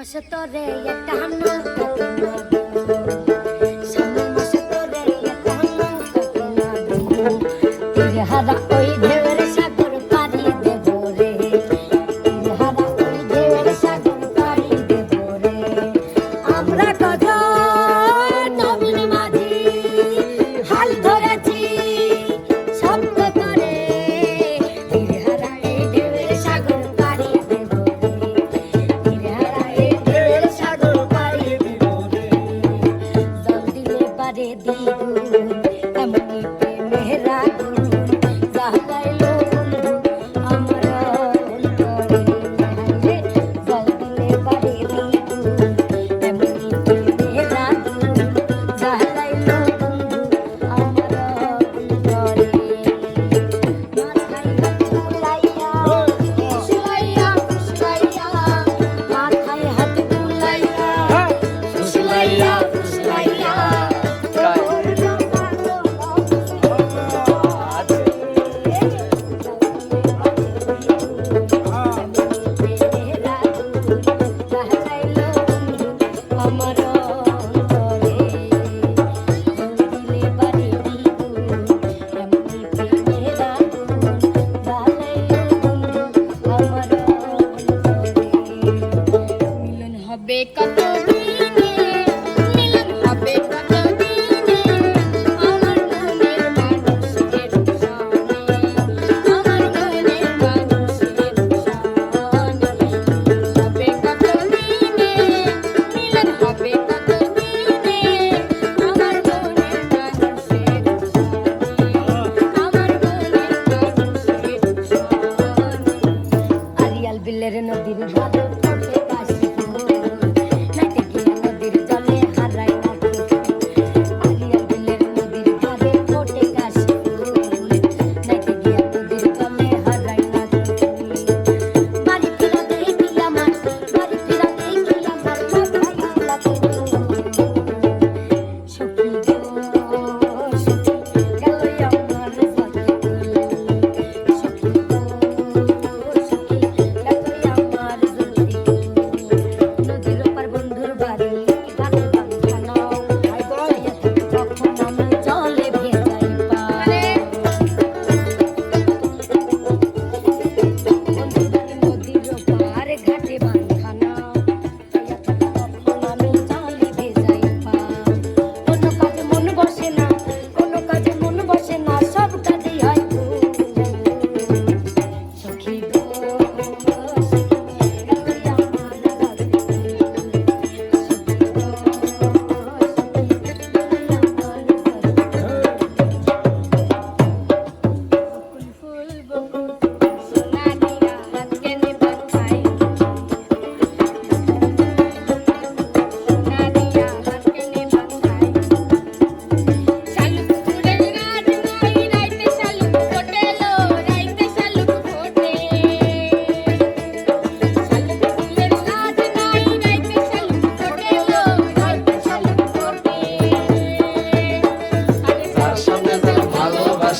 মাসে তোরে একটা নৌকা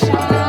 Krishna.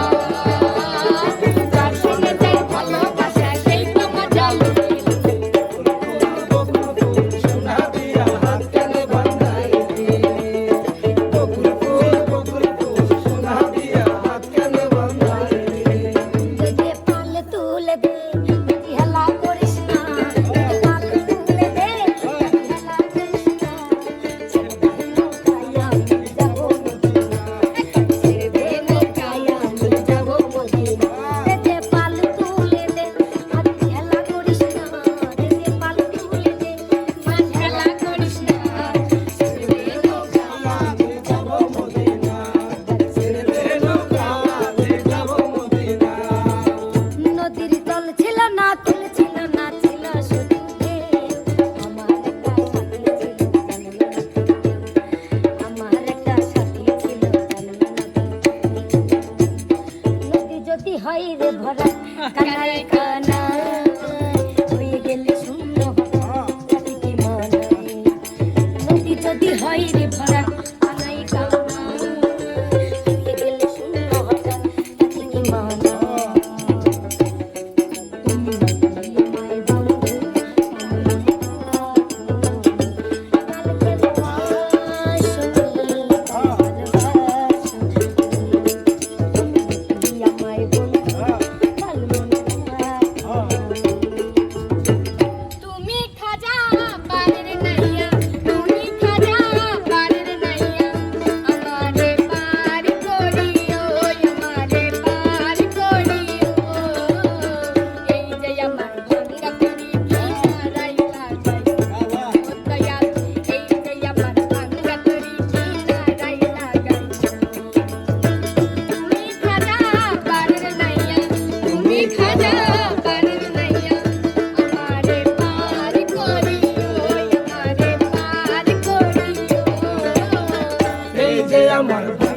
Somebody.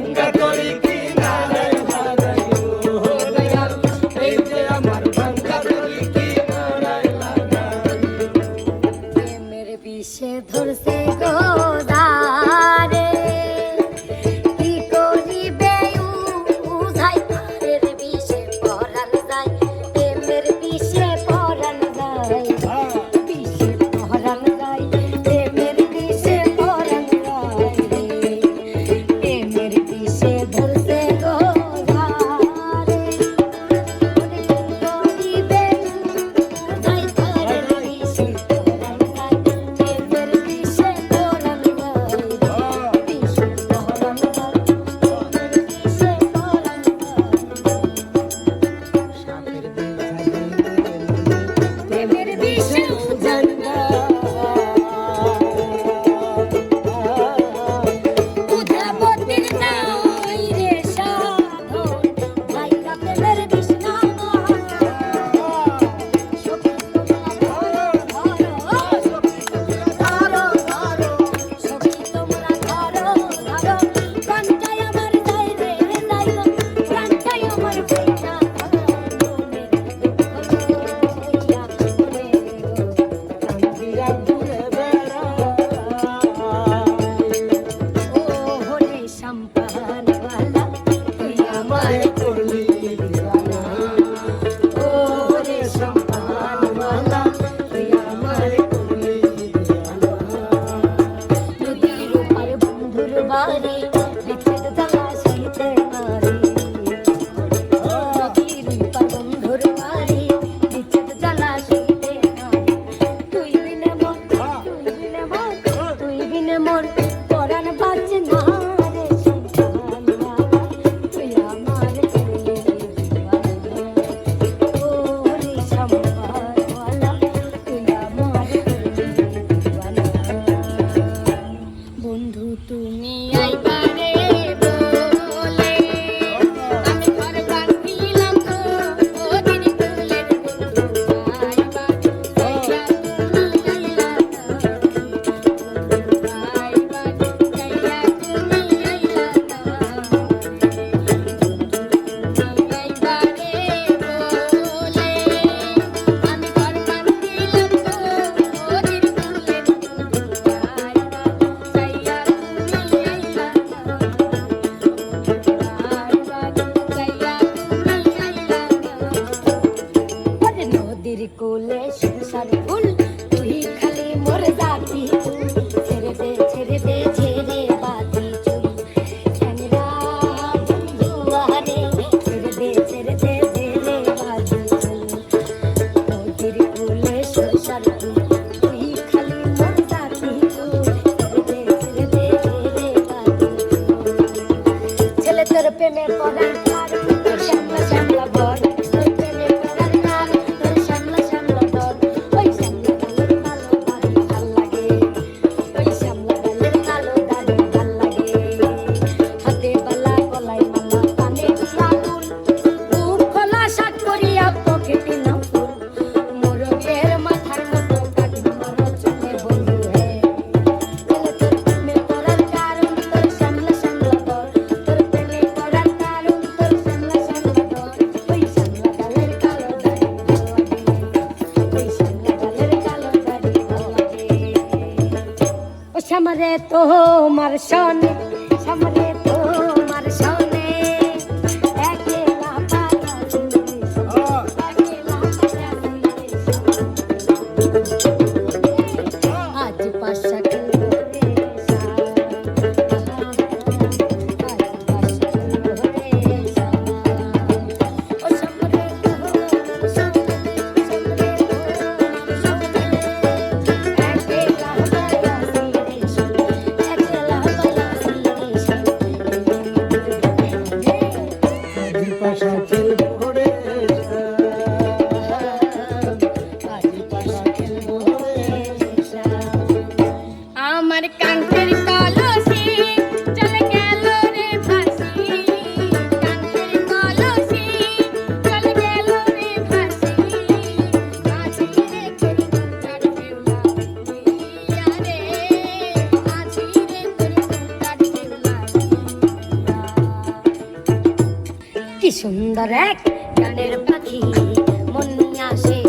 দে সংসার ভুল তুই খালি মোর জাতি ছেড়ে দে ছেড়ে দে, ছেড়ে বাতি চুল। ঠ্যাংরা বন্ধু আরে, ছেড়ে দে ছেড়ে দে, ছেড়ে বাতি চুল। তোদের তোর প্রেমে পড়া তোমার সনে সামনে সুন্দর এক গানের পাখি মন আসে